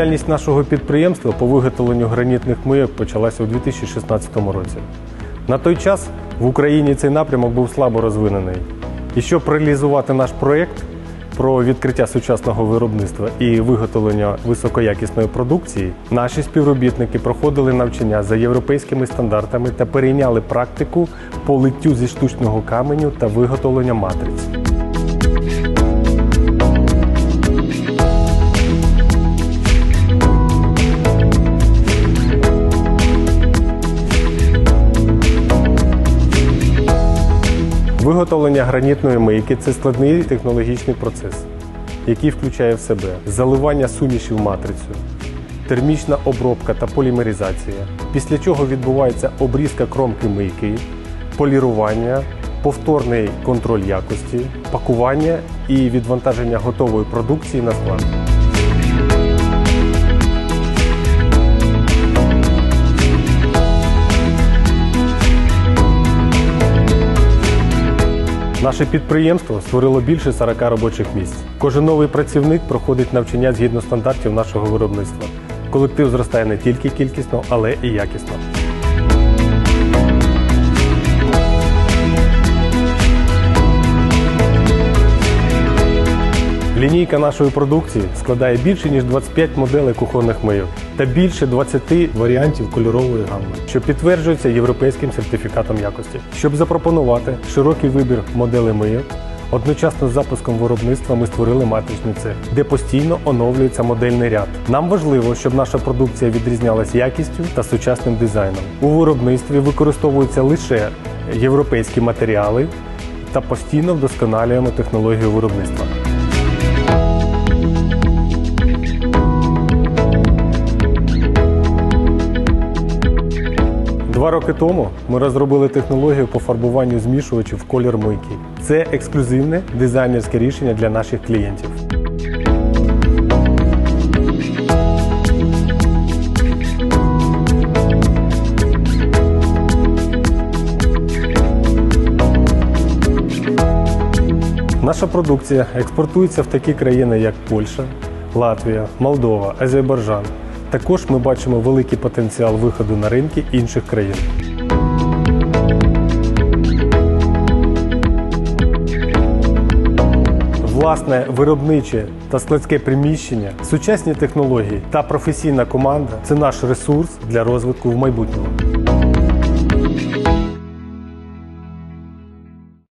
Діяльність нашого підприємства по виготовленню гранітних мийок почалася у 2016 році. На той час в Україні цей напрямок був слабо розвинений. І щоб реалізувати наш проєкт про відкриття сучасного виробництва і виготовлення високоякісної продукції, наші співробітники проходили навчання за європейськими стандартами та перейняли практику по литтю зі штучного каменю та виготовлення матриць. Виготовлення гранітної мийки це складний технологічний процес, який включає в себе заливання суміші в матрицю, термічна обробка та полімеризація, після чого відбувається обрізка кромки мийки, полірування, повторний контроль якості, пакування і відвантаження готової продукції на склад. Наше підприємство створило більше 40 робочих місць. Кожен новий працівник проходить навчання згідно стандартів нашого виробництва. Колектив зростає не тільки кількісно, але і якісно. Лінійка нашої продукції складає більше ніж 25 моделей кухонних мийок та більше 20 варіантів кольорової гамми, що підтверджується європейським сертифікатом якості. Щоб запропонувати широкий вибір моделей мийок, одночасно з запуском виробництва ми створили матричний цех, де постійно оновлюється модельний ряд. Нам важливо, щоб наша продукція відрізнялась якістю та сучасним дизайном. У виробництві використовуються лише європейські матеріали та постійно вдосконалюємо технологію виробництва. Два роки тому ми розробили технологію по фарбуванню змішувачів в колір мийки. Це ексклюзивне дизайнерське рішення для наших клієнтів. Наша продукція експортується в такі країни, як Польща, Латвія, Молдова, Азербайджан. Також ми бачимо великий потенціал виходу на ринки інших країн. Власне виробниче та складське приміщення, сучасні технології та професійна команда це наш ресурс для розвитку в майбутньому.